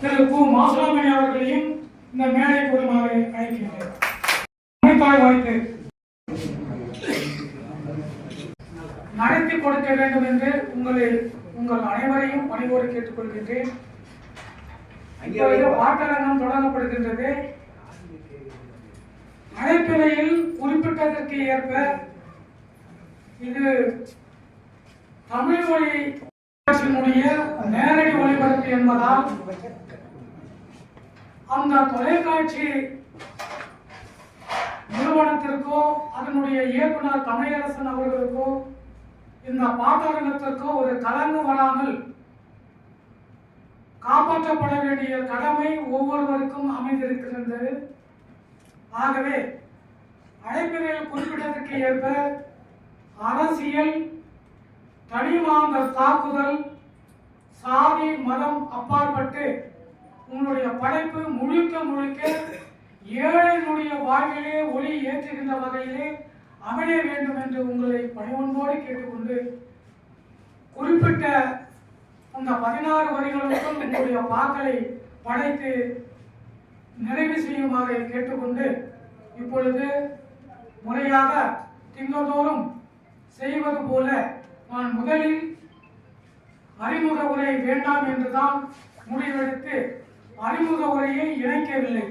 திரு கு. மாசுலாமணி அவர்களையும் இந்த மேடை குழுமாவை அழைக்கிறேன் அமைப்பாய் வாய்த்து நடத்தி கொடுக்க வேண்டும் என்று உங்களை உங்கள் அனைவரையும் பணிவோடு கேட்டுக்கொள்கின்றேன். வாக்கரங்கம் தொடங்கப்படுகின்றது. அழைப்பிலையில் குறிப்பிட்டதற்கு ஏற்ப இது தமிழ் மொழி நேரடி ஒளிபரப்பு என்பதால் அந்த தொலைக்காட்சி நிறுவனத்திற்கோ அதனுடைய இயக்குனர் தமிழரசன் அவர்களுக்கோ இந்த பாட்டரங்கத்திற்கோ ஒரு கலங்கு வராமல் காப்பாற்றப்பட வேண்டிய கடமை ஒவ்வொருவருக்கும் அமைந்திருக்கிறது ஆகவே அழைப்பினில் குறிப்பிட்டதற்கு ஏற்ப அரசியல் தனிமாந்த தாக்குதல் சாதி மதம் அப்பாற்பட்டு உங்களுடைய படைப்பு முழுக்க முழுக்க ஏழையினுடைய வாழ்விலே ஒளி ஏற்றுகின்ற வகையிலே அமைய வேண்டும் என்று உங்களை பணிவன்போடு கேட்டுக்கொண்டு குறிப்பிட்ட அந்த பதினாறு வரிகளுக்கும் உங்களுடைய வாக்களை படைத்து நிறைவு செய்யுமாறு கேட்டுக்கொண்டு இப்பொழுது முறையாக திங்கள்தோறும் செய்வது போல நான் முதலில் அறிமுக உரை வேண்டாம் என்றுதான் முடிவெடுத்து அறிமுக உரையை இணைக்கவில்லை.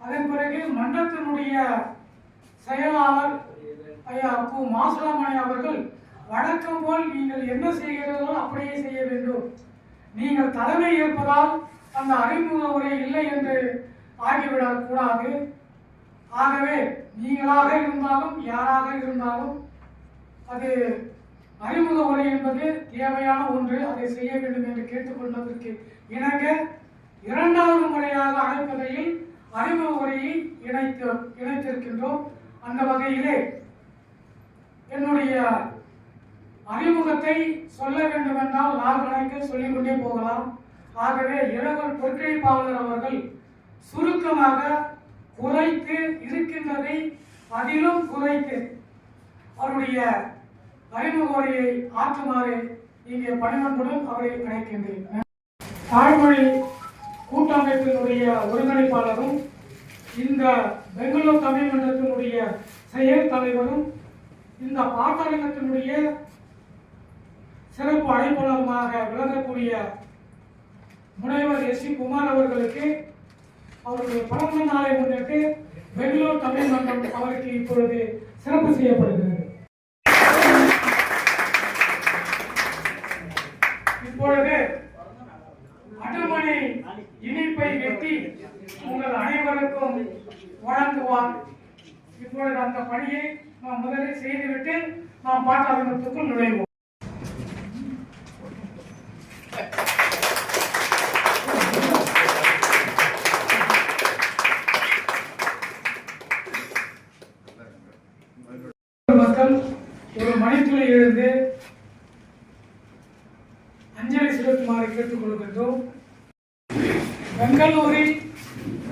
அதன் பிறகு மன்றத்தினுடைய செயலாளர் ஐயா அப்பு மாசுலாமணி அவர்கள் வழக்கம் போல் நீங்கள் என்ன செய்கிறீர்களோ அப்படியே செய்ய வேண்டும். நீங்கள் தலைமை ஏற்பதால் அந்த அறிமுக உரை இல்லை என்று ஆகிவிடக் கூடாது. ஆகவே நீங்களாக இருந்தாலும் யாராக இருந்தாலும் அது அறிமுக உரை என்பது தேவையான ஒன்று. அதை செய்ய வேண்டும் என்று கேட்டுக்கொள்வதற்கு இணங்க இரண்டாவது முறையாக அழைப்பதையில் அறிமுக உரையை இணைத்து இணைத்திருக்கின்றோம். அந்த வகையிலே என்னுடைய அறிமுகத்தை சொல்ல வேண்டும் என்றால் நாள் கணக்கில் சொல்லிக் கொண்டே போகலாம். ஆகவே இளவல் பொற்கிழிப்பாளர் அவர்கள் சுருக்கமாக குறைத்து இருக்கின்றதை அதிலும் குறைத்து அவருடைய அறிமுக உரையை ஆற்றுமாறு இங்கே பணிவன்புடன் அவரை அழைக்கின்றேன். தாய்மொழி கூட்டமைப்பினுடைய ஒருங்கிணைப்பாளரும் இந்த பெங்களூர் தமிழ் மன்றத்தினுடைய செயல் தலைவரும் இந்த பாட்டரங்கத்தினுடைய சிறப்பு அழைப்பாளருமாக விளங்கக்கூடிய முனைவர் எஸ் சி குமார் அவர்களுக்கு அவருடைய பிறந்த நாளை முன்னிட்டு பெங்களூர் தமிழ் மன்றம் அவருக்கு இப்பொழுது சிறப்பு செய்யப்படுகிறது. இப்பொழுது அடுமனை இனிப்பை வெட்டி உங்கள் அனைவருக்கும் வழங்குவார். இப்பொழுது அந்த பணியை நாம் முதலில் செய்துவிட்டு நாம் பாட்டாளர்களுக்குள் நுழைவோம். மக்கள் ஒரு மணித்துளி எழுந்து அஞ்சலி செலுத்துமாறு கேட்டுக்கொள்கின்றோம் பெங்களூரில்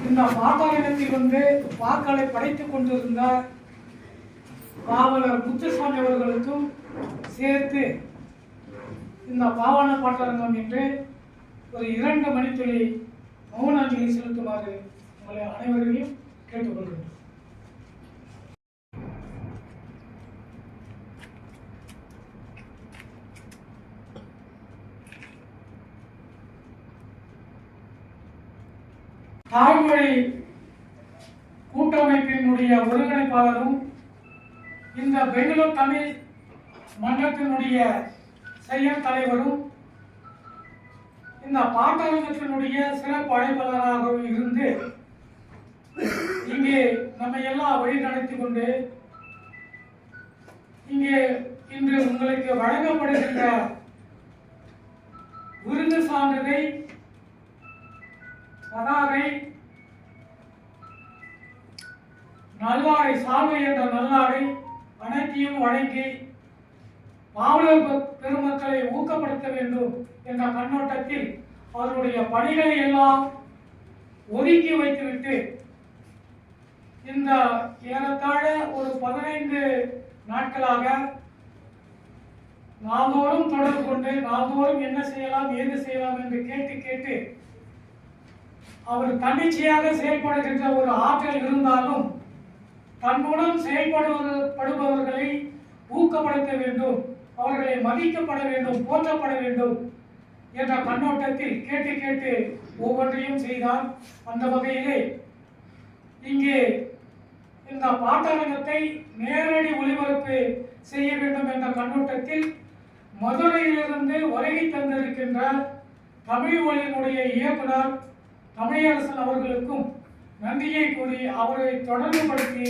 இந்த பாட்டாளத்தில் வந்து வாக்களை படைத்துக் கொண்டிருந்த பாவலர் முத்துசாமி அவர்களுக்கும் சேர்த்து இந்த பாவன பாட்டரங்கம் என்று ஒரு இரண்டு மணித்துளி மௌனாஞ்சலி செலுத்துமாறு உங்களை அனைவரையும் கேட்டுக்கொள்கிறேன். தாய்மொழி கூட்டமைப்பினுடைய ஒருங்கிணைப்பாளரும் இந்த பெங்களூர் தமிழ் மன்றத்தினுடைய செயல் தலைவரும் இந்த பாட்டாளத்தினுடைய சிறப்பு அழைப்பாளராகவும் இருந்து இங்கே நம்ம எல்லாம் வழி நடத்தி கொண்டு இங்கே இன்று உங்களுக்கு வழங்கப்படுகின்ற விருது சான்றிதழை பதாகை நல்லாடை சால்வை என்ற நல்லாடை அனைத்தையும் வழங்கி பாவலர் பெருமக்களை ஊக்கப்படுத்த வேண்டும் என்ற கண்ணோட்டத்தில் அவருடைய பணிகளை எல்லாம் ஒதுக்கி வைத்துவிட்டு இந்த ஏறத்தாழ ஒரு பதினைந்து நாட்களாக நாள்தோறும் தொடர்பு கொண்டு நாள்தோறும் என்ன செய்யலாம் ஏது செய்யலாம் என்று கேட்டு கேட்டு அவர் தன்னிச்சையாக செயல்படுகின்ற ஒரு ஆற்றல் இருந்தாலும் தன்னுடன் செயல்படுபவர்களை ஊக்கப்படுத்த வேண்டும் அவர்களை மதிக்கப்பட வேண்டும் போற்றப்பட வேண்டும் என்ற கண்ணோட்டத்தில் கேட்டு கேட்டு ஒவ்வொன்றையும் செய்தார் அந்த வகையிலே இங்கே இந்த பாட்டரங்கத்தை நேரடி ஒளிபரப்பு செய்ய வேண்டும் என்ற கண்ணோட்டத்தில் மதுரையிலிருந்து வருகை தந்திருக்கின்ற தமிழ் மொழியினுடைய இயக்குனர் தமிழரசன் அவர்களுக்கும் நன்றியை கூறி அவரை தொடர்புபடுத்தி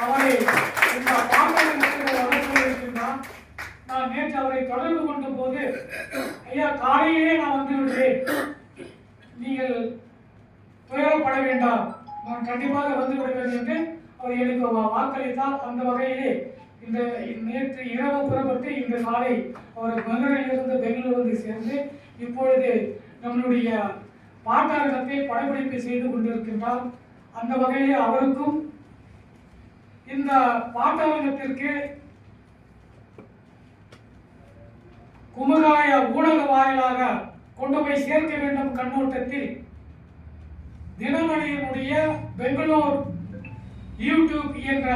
அவரை இந்த பாட்டரங்கத்தில் வர நான் நேற்று அவரை தொடர்பு கொண்ட போது ஐயா காலையிலே நான் வந்து விடுவேன் நீங்கள் துயரப்பட வேண்டாம். நான் கண்டிப்பாக வந்து விடுவேன் என்று அவர் எனக்கு வா- வாக்களித்தார். அந்த வகையிலே இந்த நேற்று இரவு புறப்பட்டு இந்த காலை அவர் மதுரையிலிருந்து பெங்களூர் வந்து சேர்ந்து இப்பொழுது நம்மளுடைய பாட்டாளத்தை படப்பிடிப்பு செய்து கொண்டிருக்கின்றார். அந்த வகையில் அவருக்கும் இந்த பாட்டாளத்திற்கு குமுகாய ஊடக வாயிலாக கொண்டு போய் சேர்க்க வேண்டும் கண்ணோட்டத்தில் தினமணியினுடைய பெங்களூர் யூடியூப் என்ற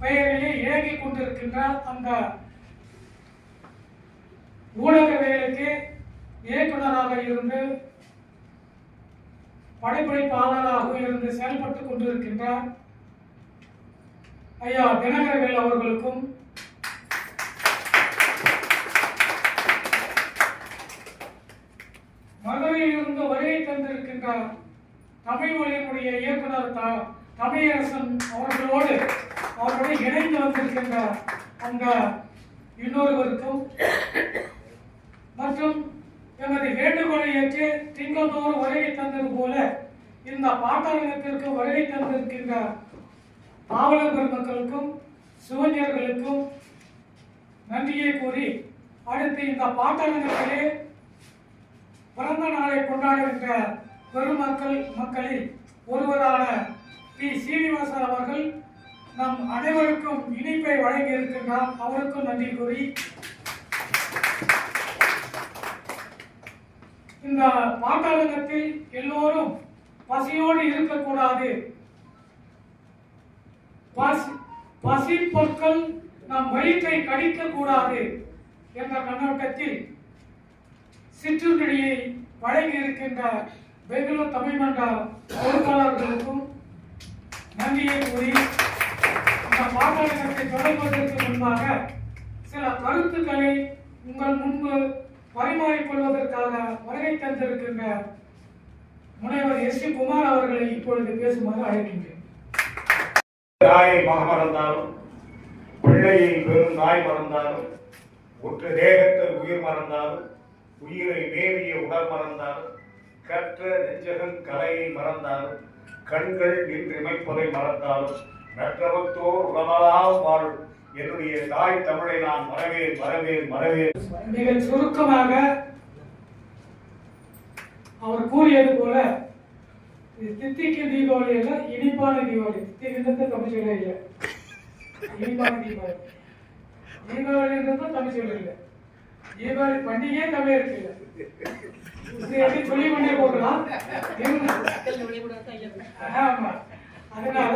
பெயரிலே இயங்கிக் கொண்டிருக்கின்ற அந்த ஊடக வேலைக்கு இயக்குனராக இருந்து படைப்படைப்பாளராக இருந்து செயல்பட்டுக் கொண்டிருக்கின்றார். ஐயா தினகரவேல் அவர்களுக்கும் மதுரையிலிருந்து வருகை தந்திருக்கின்றார் தமிழ் மொழியினுடைய இயக்குனர் த- தமிழரசன் அவர்களோடு அவரோடு இணைந்து வந்திருக்கின்றார். அந்த இன்னொருவருக்கும் மற்றும் எமது வேண்டுகோளை ஏற்று திங்கள்தோறும் வருகை தந்த இந்த பாட்டாளத்திற்கு வருகை தந்திருக்கின்ற பாவலர் பெருமக்களுக்கும் சிவஞர்களுக்கும் நன்றியை கூறி அடுத்து இந்த பாட்டாளத்திலே பிறந்த நாளை கொண்டாடுகின்ற பெருமக்கள் மக்களில் ஒருவரான பி. சீனிவாசன் அவர்கள் நம் அனைவருக்கும் இனிப்பை வழங்கி இருக்கின்றார். அவருக்கும் நன்றி கூறி இந்த பாட்டாளங்கத்தில் எல்லோரும் பசியோடு இருக்கக்கூடாது. பசி பசி பொருட்கள் நம் வயிற்றை கடிக்க கூடாது என்ற கண்ணோட்டத்தில் சிற்றுண்டியை வழங்கி இருக்கின்ற பெங்களூர் தமிழ் மன்ற பொறுப்பாளர்களுக்கும் நன்றியை கூறி இந்த பாட்டாளத்தை தொடங்குவதற்கு முன்பாக சில கருத்துக்களை உங்கள் முன்பு பரிமாறிக்கொள்வதற்காக வருகை தந்திருக்கின்ற முனைவர் எஸ் சி குமார் அவர்களை இப்பொழுது பேசுமாறு அழைக்கின்றேன். தாயை மகமறந்தாலும் பிள்ளையை பெரும் நாய் மறந்தாலும் உற்ற தேகத்தில் உயிர் மறந்தாலும் உயிரை மேவிய உடல் மறந்தாலும் கற்ற நெஞ்சகன் கலையை மறந்தாலும் கண்கள் நின்று இமைப்பதை மறந்தாலும் நற்றவத்தோர் உலகலாம் வாழும் என்னுடைய தாய் தமிழை நான் மறவேன் மறவேன் மறவேன். மிக சுருக்கமாக அவர் கூறியது போல இது தித்திக்கு தீபாவளி அல்ல இனிப்பான தீபாவளி. தித்திக்கின்றது தமிழ் சொல்ல இல்லை இனிப்பான தீபாவளி. தீபாவளின்றது தமிழ் சொல்ல இல்லை தீபாவளி பண்டிகையே தமிழ் இருக்கு இல்ல சொல்லி கொண்டே போகலாம்? ஆமா. அதனால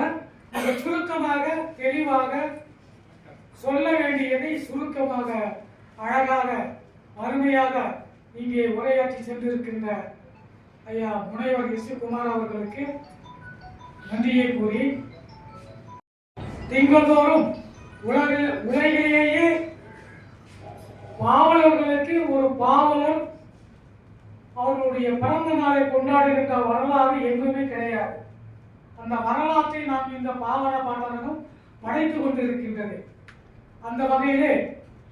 சுருக்கமாக தெளிவாக சொல்ல வேண்டியதை சுருக்கமாக அழகாக அருமையாக இங்கே உரையாற்றி சென்றிருக்கின்ற ஐயா முனைவர் எஸ் குமார் அவர்களுக்கு நன்றியை கூறி திங்கள்தோறும் உலக உலகிலேயே பாவலர்களுக்கு ஒரு பாவலர் அவர்களுடைய பிறந்த நாளை கொண்டாடுகின்ற வரலாறு எங்குமே கிடையாது. அந்த வரலாற்றை நாம் இந்த பாவன பாட்டரங்கம் படைத்துக் கொண்டிருக்கின்றது. அந்த வகையிலே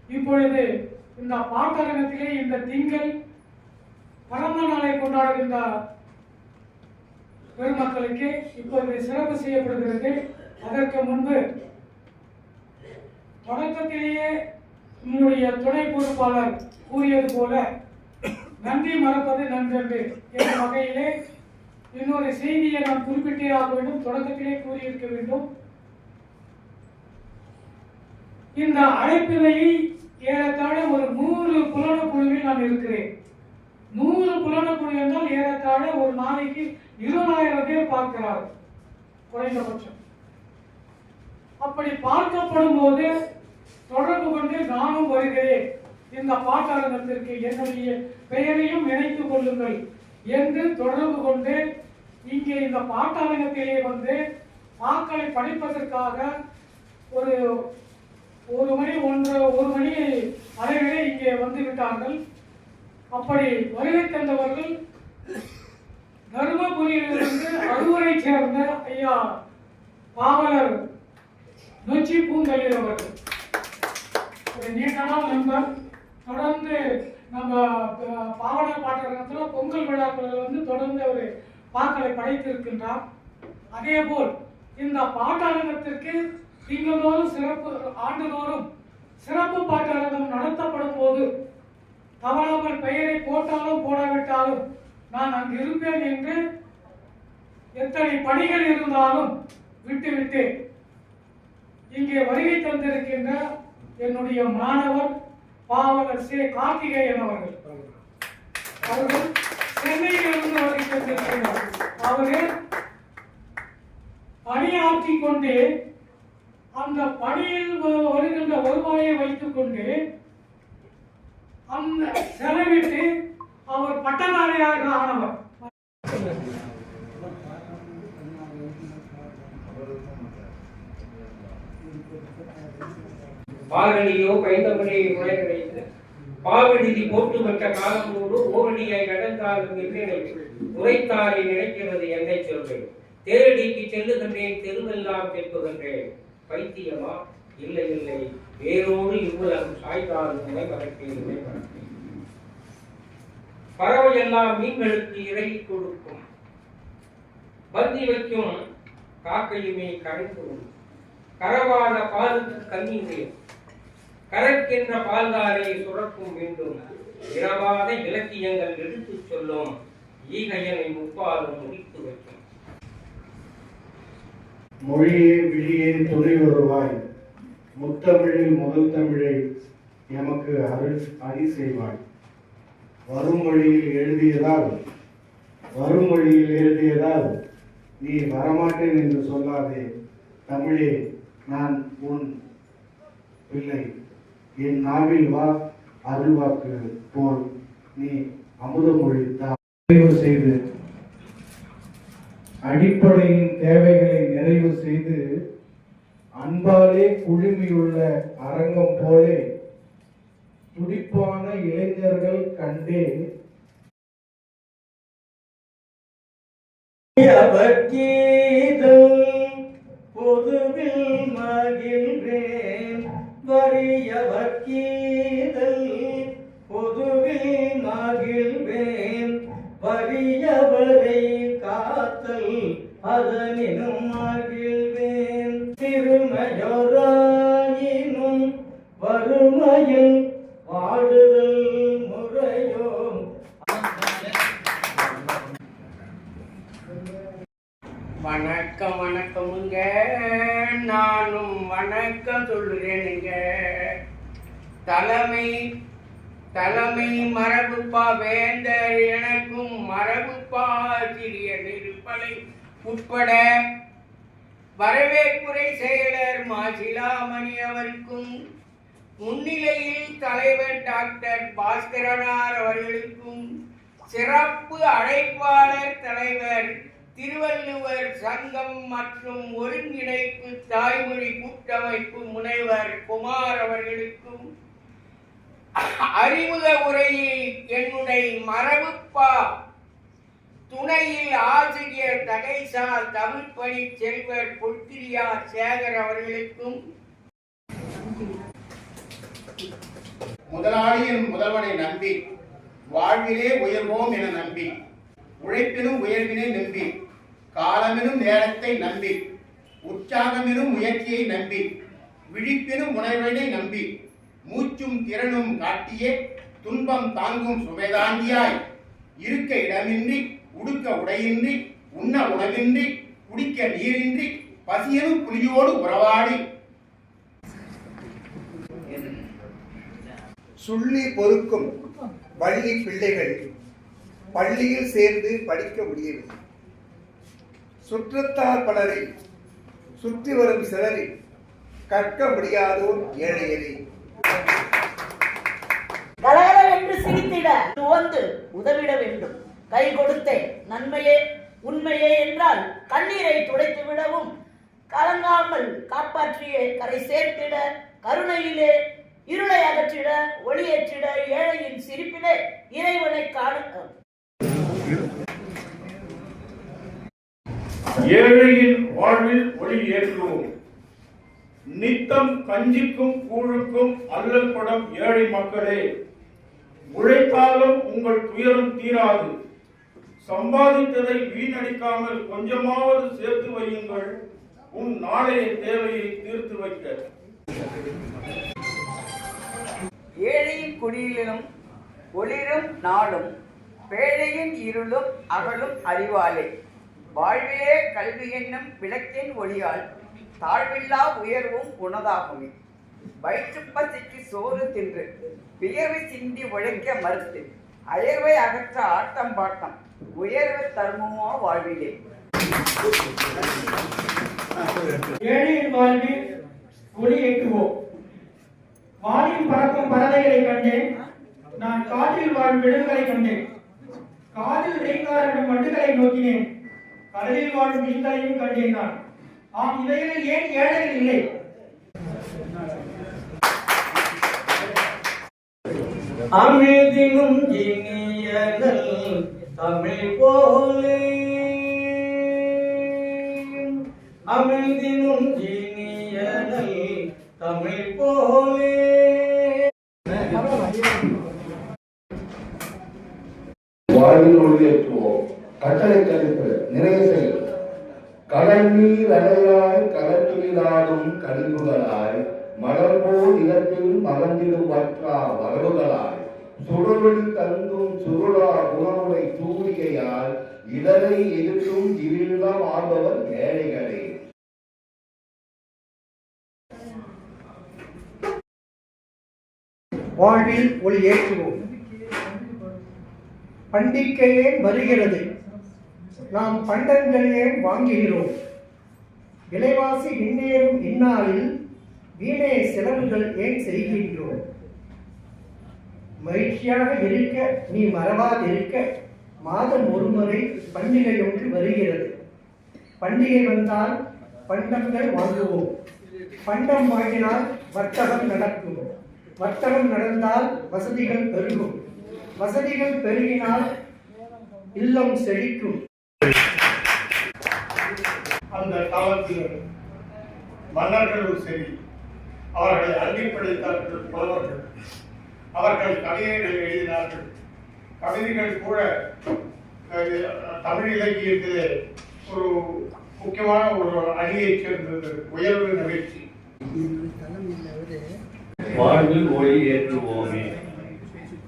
இப்பொழுது இந்த பாட்டரங்கத்திலே இந்த திங்கள் பரந்த நாளை கொண்டாடுகின்ற பெருமக்களுக்கு இப்போது சிறப்பு செய்யப்படுகிறது. அதற்கு முன்பு தொடக்கத்திலேயே உங்களுடைய துணை பொறுப்பாளர் கூறியது போல நன்றி மறப்பது நன்றன்று என்ற வகையிலே இன்னொரு செய்தியை நான் குறிப்பிட்டே ஆக வேண்டும். தொடக்கத்திலே கூறியிருக்க வேண்டும். இந்த அழைப்பிலையை ஏறத்தாழ ஒரு நூறு புலன குழுவில் நான் இருக்கிறேன். நூறு புலன என்றால் ஏறத்தாழ ஒரு நாளைக்கு இருபதாயிரம் பேர் பார்க்கிறார் குறைந்தபட்சம். அப்படி பார்க்கப்படும் போது தொடர்பு கொண்டு நானும் வருகிறேன். இந்த பாட்டாளத்திற்கு என்னுடைய பெயரையும் இணைத்துக் கொள்ளுங்கள் என்று தொடர்பு கொண்டு இங்கே இந்த பாட்டாளத்திலே வந்து வாக்களை படிப்பதற்காக ஒரு ஒரு மணி ஒன்று ஒரு மணி அளவிலே இங்கே வந்து விட்டார்கள். அப்படி வருகை தந்தவர்கள் தருமபுரியிலிருந்து அறுவரை சேர்ந்த ஐயா பாவலர் நொச்சி பூங்கலில் அவர்கள். ஒரு நீண்ட நண்பர். தொடர்ந்து நம்ம பாவலர் பாட்டரங்கத்தில் பொங்கல் விழாக்களில் வந்து தொடர்ந்து அவர் பாக்களை படைத்திருக்கின்றார். அதேபோல் இந்த பாட்டரங்கத்திற்கு திங்கள்தோறும் சிறப்பு ஆண்டுதோறும் சிறப்பு பாட்டரங்கம் நடத்தப்படும் போது தவறாமல் பெயரை போட்டாலும் போடாவிட்டாலும் நான் அங்கு இருப்பேன் என்று எத்தனை பணிகள் இருந்தாலும் விட்டுவிட்டு இங்கே வருகை தந்திருக்கின்ற என்னுடைய மாணவர் பாவலர் சே கார்த்திகேயன் அவர்கள். அவர்கள் சென்னையிலிருந்து வருகை தந்திருக்கிறார். அவர்கள் பணியாற்றி கொண்டு அந்த பணியில் வருகின்ற வருவாயை வைத்துக் கொண்டு அந்த செலவிட்டு அவர் பட்டதாரியாக ஆனவர். பாரணியோ பைந்தவனே உரையடைத்து பாவநிதி போட்டு பெற்ற காலத்தோடு ஓரணியை கடந்தாலும் இல்லை உரைத்தாரை நினைக்கிறது என்னை சொல்வேன். தேரடிக்கு செல்லுகின்றேன் தெருவெல்லாம் கேட்புகின்றேன் பைத்தியமா? இல்லை இல்லை. வேரோடு இவ்வளவு சாய்ந்தாலும் உரை பறவை எல்லாம் மீன்களுக்கு இறை கொடுக்கும். பந்தி வைக்கும் காக்கையுமே கரைந்து கரவாத பாலுக்கு கண்ணீரே கரைக்கின்ற பால்தாரை சுரக்கும் வேண்டும். இரவாத இலக்கியங்கள் எடுத்துச் சொல்லும். ஈகையனை முப்பாலும் முடித்து வைக்கும். மொழியே விழியே துணை வருவாய் முத்தமிழில் முதல் தமிழை எமக்கு அருள் அடி செய்வாள் வருமொழியில் எழுதியதால் வரும் மொழியில் எழுதியதால் நீ வரமாட்டேன் என்று சொல்லாதே. தமிழே நான் உன் பிள்ளை. என் நாவில் வா அருள்வாக்கு போல் நீ அமுதமொழி நிறைவு செய்து அடிப்படையின் தேவைகளை நிறைவு செய்து அன்பாலே குழுமியுள்ள அரங்கம் போலே துடிப்பான இளைஞர்கள் கண்டேன். அவர்கீதம் பொதுவில் மகிழ்வேன். வறியவர் வணக்கம் சொல்லுறேனுங்க தலைமை தலைமை மரபுப்பா வேந்தர் எனக்கும் மரபுப்பா ஆசிரியர் உட்பட வரவேற்புரை செயலர் மாசிலாமணி அவருக்கும் முன்னிலையில் தலைவர் டாக்டர் பாஸ்கரனார் அவர்களுக்கும் சிறப்பு அழைப்பாளர் தலைவர் திருவள்ளுவர் சங்கம் மற்றும் ஒருங்கிணைப்பு தாய்மொழி கூட்டமைப்பு முனைவர் குமார் அவர்களுக்கும் அறிமுக உரையில் என்னுடைய மரபுப்பா துணையில் ஆசிரியர் தகைசார் தமிழ் பணி செல்வர் பொற்கிரியார் சேகர் அவர்களுக்கும் முதலாளியின் முதல்வனை நம்பி வாழ்விலே உயர்வோம் என நம்பி உழைப்பினும் உயர்வினை நம்பி காலமெனும் நேரத்தை நம்பி உற்சாகமெனும் முயற்சியை நம்பி விழிப்பினும் உணர்வினை நம்பி மூச்சும் திறனும் காட்டியே துன்பம் தாங்கும் சுமைதாங்கியாய் இருக்க இடமின்றி உடுக்க உடையின்றி உண்ண உணவின்றி குடிக்க நீரின்றி பசியனும் புலியோடு உறவாடி. சுள்ளி பொறுக்கும் வள்ளி பிள்ளைகள் பள்ளியில் சேர்ந்து படிக்க முடியவில்லை. சுற்றத்தார் பலரை சுற்றி வரும் சிலரை கற்க முடியாதோர் ஏழையரை. என்று சிரித்திட துவந்து உதவிட வேண்டும். கை கொடுத்தே நன்மையே உண்மையே என்றால் கண்ணீரை துடைத்து விடவும். கலங்காமல் காப்பாற்றியே கரை சேர்த்திட கருணையிலே இருளை அகற்றிட ஒளியேற்றிட ஏழையின் சிரிப்பிலே இறைவனை காண ஏழையின் வாழ்வில் ஒளி ஏற்றுவோம் நித்தம் கஞ்சிக்கும் கூழுக்கும் அல்லல்படும் ஏழை மக்களே உழைத்தாலும் உங்கள் துயரம் தீராது. சம்பாதித்ததை வீணடிக்காமல் கொஞ்சமாவது சேர்த்து வையுங்கள். உன் நாளைய தேவையை தீர்த்து வைக்க. ஏழையின் குடியிலும் ஒளிரும் நாளும் பேழையின் இருளும் அகலும் அறிவாலே. வாழ்விலே கல்வி என்னும் விளக்கின் ஒளியால் தாழ்வில்லா உயர்வும் உணதாகுமே. வயிற்றுப்பசிக்கு சோறு தின்று வியர்வை சிந்தி உழைக்க மறுத்து அயர்வை அகற்ற ஆட்டம் பாட்டம் உயர்வு தர்மமோ வாழ்விலே. ஏழையின் வாழ்வில் ஒளியேற்றுவோம் வானில் பறக்கும் பறவைகளை கண்டேன். நான் காற்றில் வாழும் விலங்குகளை கண்டேன். காதில் இடைக்காரனும் வண்டுகளை நோக்கினேன். கடலில் வாழும் மீன்களையும் கண்டேன் நான் ஆம் இவைகளில் ஏன் ஏழைகள் இல்லை? அமிழ்தினும் இனியனல் தமிழ் போலே. அமிழ்தினும் இனியனல் தமிழ் போலே. வாழ்வில் ஒளியேற்றுவோம் கட்டளை கழிப்பு நிறைய செல் கடல் நீர் அலையாய் கடற்கிலாடும் கழிவுகளாய் மலர் போல் நிலத்தில் மலர்ந்திடும் வற்றா வரவுகளாய் சுடர்வழி தங்கும் சுருளா உணவுடை தூரிகையால் இடரை எதிர்க்கும் இருளா வாழ்பவர் ஏழைகளே வாழ்வில் ஒளி ஏற்றுவோம். பண்டிகையே வருகிறது. நாம் பண்டங்களே வாங்குகிறோம். விலைவாசி இன்னேறும் இந்நாளில் வீணே செலவுகள் ஏன் செய்கின்றோம்? மகிழ்ச்சியாக இருக்க நீ மறவாதிருக்க மாதம் ஒருமுறை பண்டிகை ஒன்று வருகிறது. பண்டிகை வந்தால் பண்டங்கள் வாங்குவோம். பண்டம் வாங்கினால் வர்த்தகம் நடக்கும். வர்த்தகம் நடந்தால் வசதிகள் பெருகும். வசதிகள் பெருகினால் இல்லம் செழிக்கும். அந்த காலத்தில் மன்னர்களும் சரி அவர்களை அள்ளிப்படைத்தார்கள் புலவர்கள். அவர்கள் கவிதைகள் எழுதினார்கள். கவிதைகள் கூட தமிழ் இலக்கியத்திலே ஒரு முக்கியமான ஒரு அணியைச் சேர்ந்தது உயர்வு நிகழ்ச்சி வாழ்வில் ஒளி ஏற்றுவோமே.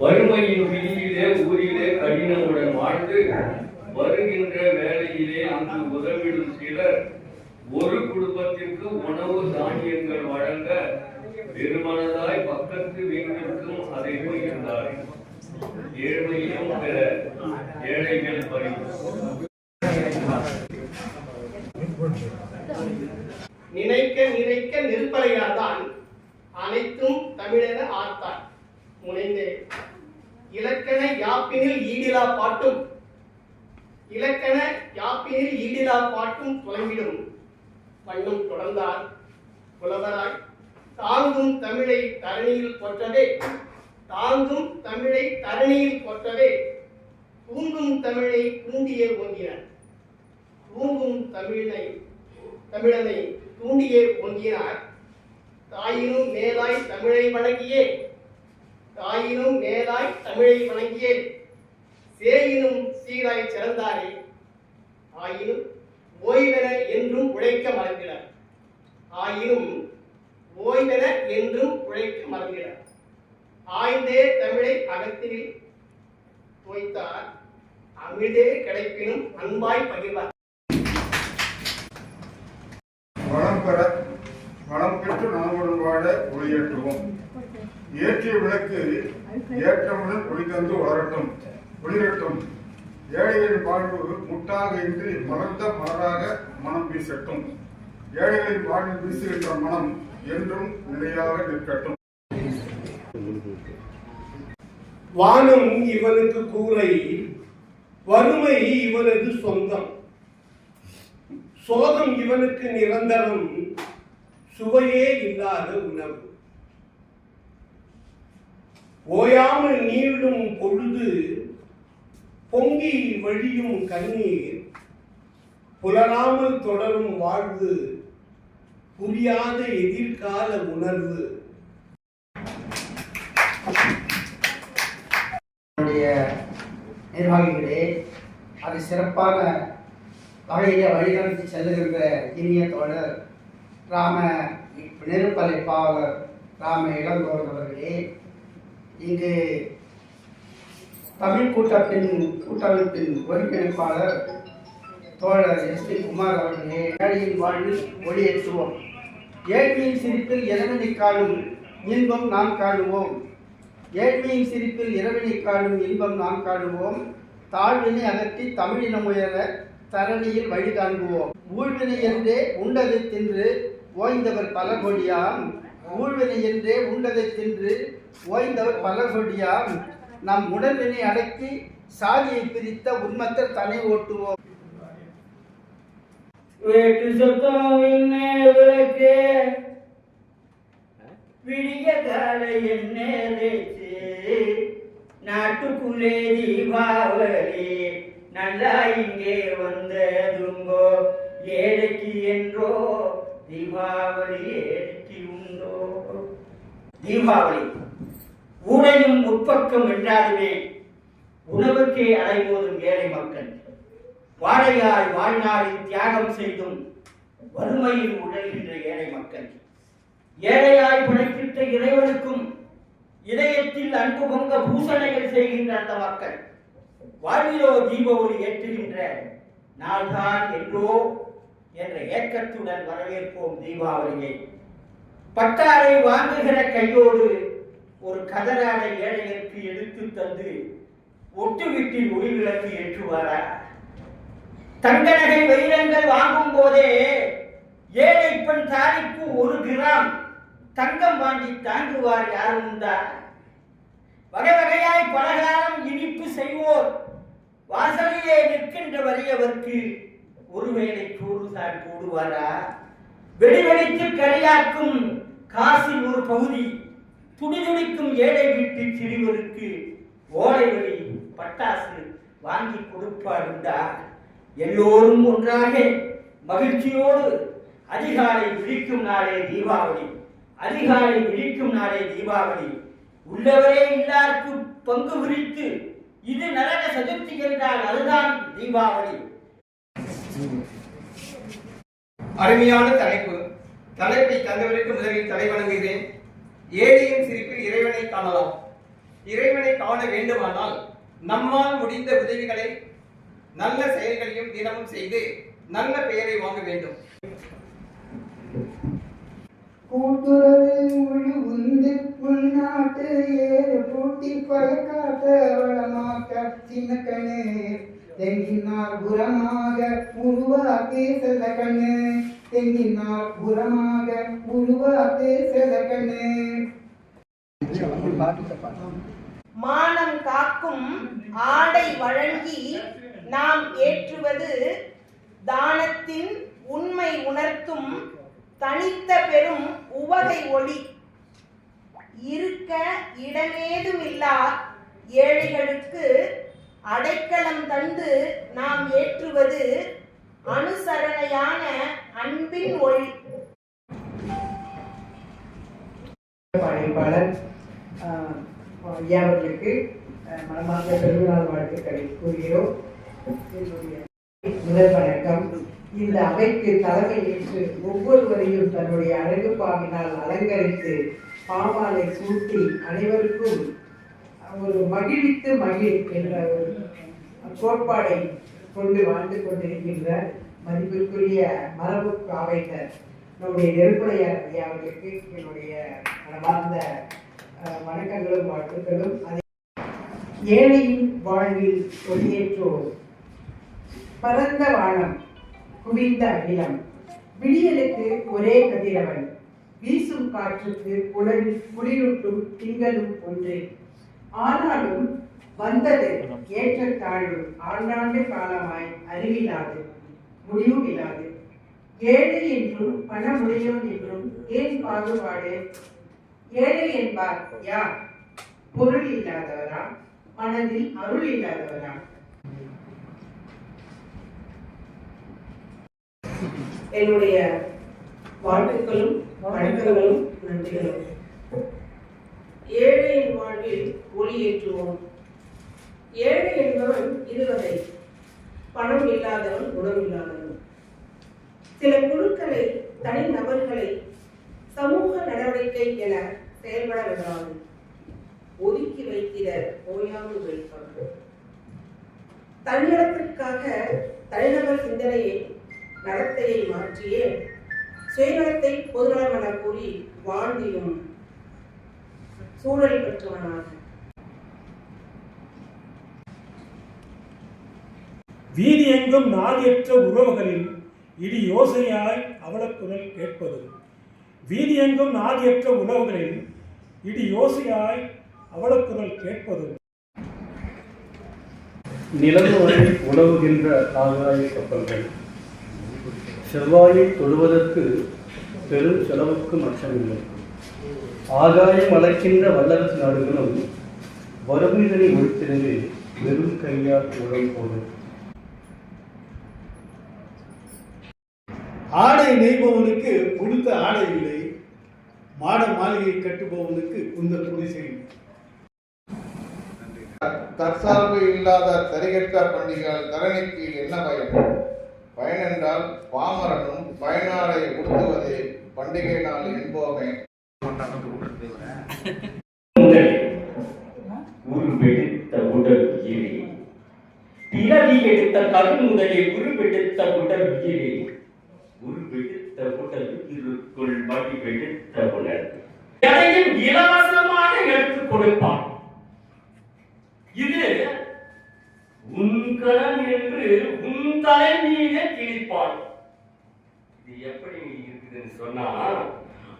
வறுமையின் பிடியிலே ஊரிலே கடினமுடன் வாழ்ந்து வருகின்ற வேலையிலே அங்கு உதவிடும் சிலர் ஒரு குடும்பத்திற்கு உணவு தானியங்கள் வழங்க பெருமனதாய் பக்கத்து வீட்டிற்கும் அதை பகிர்ந்தார் ஏழ்மையிலும் பிற ஏழைகள் பறிவு நினைக்க நினைக்க நிற்பலையாதான் அனைத்தும் தமிழென ஆர்த்தான் முனைந்தே இலக்கண யாப்பினில் ஈடிலா பாட்டும் இலக்கண யாப்பினில் ஈடிலா பாட்டும் தொலைவிடும் பண்ணும் தொடர்ந்தார். புலவராய். தாங்கும் தமிழை தரணியில் கொற்றவே தாங்கும் தமிழை தரணியில் கொற்றவே தூங்கும் தமிழை தூண்டியே ஓங்கினார். தூங்கும் தமிழனை தமிழனை தூண்டியே ஓங்கினார். தாயினும் மேலாய் தமிழை வணங்கியே. தாயினும் மேலாய் தமிழை வணங்கியே. சேயினும் சீராய் சிறந்தாரே. ஆயினும் ஓய்வென என்றும் உழைக்க மறக்கிறார் ஆயினும் ஓய்வென என்றும் உழைக்க மறக்கிறார் ஆய்ந்தே தமிழை அகத்தினில் தோய்த்தார். அமிழ்தே கிடைப்பினும் அன்பாய் பகிர்வார். வளம் பெற வளம் பெற்று நலமுடன் வாழ ஒளியேற்றுவோம். ஏற்றிய விளக்கு ஏற்றமுடன் ஒளி தந்து வளரட்டும் ஒளிரட்டும். ஏழைகளின் வாழ்வு முட்டாக இன்றி மலர்ந்த மலராக மனம் வீசட்டும். ஏழைகளின் வாழ்வில் வீசுகின்ற மனம் என்றும் நிலையாக நிற்கட்டும். வானம் இவனுக்கு கூரை வறுமை இவனது சொந்தம். சோகம் இவனுக்கு நிரந்தரம் சுவையே இல்லாத உணவு. ஓயாமல் நீளும் பொழுது பொங்கி வழியும் கண்ணீர் புலராமல் தொடரும் வாழ்வு புரியாத எதிர்கால உணர்வு. நிர்வாகிகளே அது சிறப்பான வகையிலே வழிநடத்தி செல்லுகின்ற இனிய தோழர் ராம நெருப்பலைப்பாளர் ராம இளங்கோவன் அவர்களே இங்கு தமிழ் கூட்டத்தின் கூட்டமைப்பின் ஒருங்கிணைப்பாளர் தோழர் எஸ் பி குமார் அவர்களே ஏழையின் வாழ்வில் ஒளியேற்றுவோம். ஏழ்மையின் சிரிப்பில் இறைவனை காணும் இன்பம் நாம் காணுவோம். ஏழ்மையின் சிரிப்பில் இறைவனை காணும் இன்பம் நாம் காணுவோம். தாழ்வினை அகற்றி தமிழினம் உயர தரணியில் வழி காண்புவோம் ஊழ்வினை என்றே உண்டதை தின்று ஓய்ந்தவர் பல கொடியாம் ஊழ்வினை என்றே உண்டதை தின்று ஓய்ந்தவர் பல கொடியாம் நம் உடலினை அடக்கி சாதியை பிரித்த உண்மத்தர் தனை ஓட்டுவோம். வேட்டு சொத்தம் விளக்கே விடிய காலை நாட்டுக்குள்ளே தீபாவளி நல்லா இங்கே வந்ததுங்கோ ஏழைக்கு என்றோ தீபாவளி ஏழைக்கு உண்டோ? தீபாவளி. ஊழையும் உட்பக்கம் என்றாலுமே உணவுக்கே அலைமோதும் ஏழை மக்கள். வாழையாய் வாழ்நாளில் தியாகம் செய்தும் வறுமையில் உழல்கின்ற ஏழை மக்கள். ஏழையாய் படைத்திட்ட இறைவனுக்கும் இதயத்தில் அன்பு பொங்க பூசணைகள் செய்கின்ற அந்த மக்கள். வாழ்விலோ தீப ஒளி ஏற்றுகின்ற நாள்தான் என்றோ என்ற ஏக்கத்துடன் வரவேற்போம் தீபாவளியை. பட்டாரை வாங்குகிற கையோடு ஒரு கதராடை ஏழைகளுக்கு எடுத்து தந்து ஒட்டு வீட்டில் ஒளி விளக்கு ஏற்றுவாரா? தங்க நகை வைரங்கள் வாங்கும் போதே ஏழை பெண் தாலிக்கு ஒரு கிராம் தங்கம் வாங்கி தாங்குவார் யாரும் உண்டா? வகை வகையாய் பலகாரம் இனிப்பு செய்வோர் வாசலிலே நிற்கின்ற வலியவர்க்கு ஒருவேளை கூறுதான் கூடுவாரா வெடி வெடிவெடித்து கரியாக்கும் காசில் ஒரு பகுதி துடிதுடிக்கும் ஏழை வீட்டு சிறுவருக்கு ஓலை வழி பட்டாசு வாங்கி கொடுப்பாருண்டா எல்லோரும் ஒன்றாக மகிழ்ச்சியோடு அதிகாலை விழிக்கும் நாளே தீபாவளி. அதிகாலை விழிக்கும் நாளே தீபாவளி. உள்ளவரே இல்லாருக்கு பங்கு குறித்து இது நலன சதுர்த்தி என்றால் அதுதான் தீபாவளி. அருமையான தலைப்பு. தலைப்பை தந்தவருக்கு முதலில் தலை வணங்குகிறேன். ஏழையின் சிரிப்பில் இறைவனை காணலாம். இறைவனை காண வேண்டுமானால் நம்மால் முடிந்த உதவிகளை நல்ல செயல்களையும் தினமும் செய்து நல்ல பெயரை வாங்க வேண்டும். கூட்டுறவு முழு உந்து உள்நாட்டு ஏறு பூட்டி பழக்காட்ட வளமாக்க சின்ன கண்ணு. தெங்கினார் புறமாக உருவாக்கி செல்ல கண்ணு. தெங்கினார் புறமாக உருவாக்கே செல்ல மானம் காக்கும் ஆடை வழங்கி நாம் ஏற்றுவது தானத்தின் உண்மை உணர்த்தும் தனித்த பெரும் உவகை ஒளி. இருக்க இடமேதுமில்லா ஏழைகளுக்கு அடைக்கலம் தந்து நாம் ஏற்றுவது அனுசரணையான அன்பின் ஒளி. படைப்பாளர் ஆஹ், ஐயா அவர்களுக்கு மனமார்ந்த பெருநாள் வாழ்த்துக்களை கூறுகிறோம். என்னுடைய முதல் வணக்கம். இந்த அவைக்கு தலைமை ஏற்று ஒவ்வொருவரையும் தன்னுடைய அழகு பாவினால் அலங்கரித்து பாமாலை சூட்டி அனைவருக்கும் ஒரு மகிழ்வித்து மகிழ் என்ற ஒரு கோட்பாடை கொண்டு வாழ்ந்து கொண்டிருக்கின்ற மதிப்பிற்குரிய மரபு காவைத்தர் நம்முடைய நெருப்புடையார் ஐயா அவர்களுக்கு என்னுடைய மனமார்ந்த வணக்கங்களும் வாழ்த்துக்களும். அதே ஏழையின் வாழ்வில் ஒளியேற்றோர் பரந்த வானம் குவிந்த அகிலம் விடியலுக்கு ஒரே கதிரவன் வீசும் காற்றுக்கு உலகில் குளிரூட்டும் திங்களும் ஒன்று. ஆனாலும் வந்தது. ஏற்றத்தாழ்வு ஆண்டாண்டு காலமாய் அறிவிலாது முடிவுமில்லாது. ஏழை என்றும் பண முடியும் என்றும் ஏன் பாகுபாடு? ஏழை என்பார் யார்? பொருள் இல்லாதவரா? மனதில் அருள் இல்லாதவரா? என்னுடைய வாழ்த்துக்களும் வணக்கங்களும் நன்றிகளும். ஏழையின் வாழ்வில் ஒளியேற்றுவோம் ஏழை என்பவன் இதுவரை பணம் இல்லாதவன் குணம் இல்லாதவன். சில குழுக்களை தனி நபர்களை சமூக நடவடிக்கை என செயல்பட விடாது ஒதுக்கி வைத்திட ஓயாமல் வைப்பார்கள். தன்னிடத்திற்காக தனிநபர் சிந்தனையை நடத்தையை மாற்றியே சுயநலத்தை பொதுநலம் என கூறி வாழ்ந்திடும் சூழல் பெற்றவனாக. வீதி எங்கும் நாதியற்ற உறவுகளில் இடி யோசையாய் அவலக்குரல் கேட்பது. வீதி எங்கும் நாதியற்ற உறவுகளில் இடி யோசையாய் அவலக்குரல் கேட்பது. நிலவுவரை உழவுகின்ற ஆகாய கப்பல்கள். செவ்வாயை தொழுவதற்கு பெரும் செலவுக்கு மச்சமில்லை ஆகாயம் அளக்கின்ற வல்லரசு நாடுகளும் வறுமைகளை ஒழித்திடவே வெறும் கையால் உழவு போடும் ஆடை நெய்பவனுக்கு கொடுத்த ஆடை இல்லை. மாட மாளிகை கட்டுபவனுக்கு குந்த குடிசை. தற்சார்பு இல்லாத தரிகட்ட பண்டிகைகள் தரணிக்கு என்ன பயன்? பயன் என்றால் பாமரனும் பயனாடை உடுத்துவதே பண்டிகை நாள் என்போமே. உருவெடுத்த உடல் உயிரே. பிறவி எடுத்த கருண் முதலே உருவெடுத்த உடல் உயிரே. உருவெடுத்த உடல் உயிருக்குள் வடிவெடுத்த உணர்வு எதையும் இலவசமாக எடுத்து கொடுப்பான். இது உன் கடன் என்று உன் தலை மீதே திணிப்பான் இது எப்படி இருக்குதுன்னு சொன்னா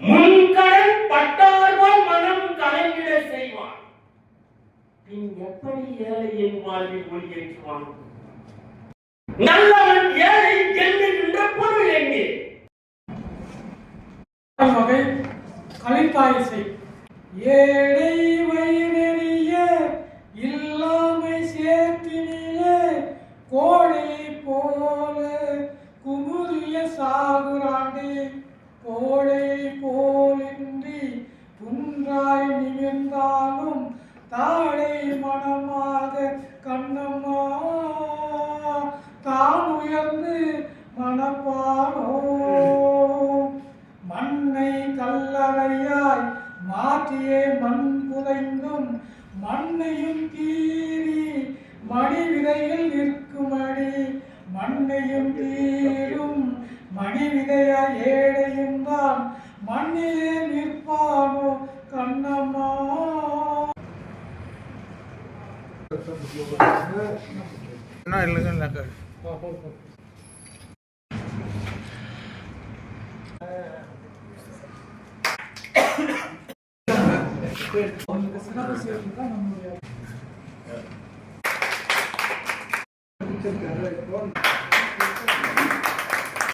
முன்கடன் பட்டார்வால் மனம் கலங்கிட செய்வான். பின் எப்படி ஏழையின் வாழ்வில் ஒளியேற்றுவான் நல்லவன் ஏழை என்கின்ற பொருள் எங்கே? வகை கலித்தாயிசை ஏழை வயிறெறிய இல்லாமை சேர்த்தினிலே கோடை போல குமுதிய சாகுராண்டே கோடை போலே அவங்களுக்கு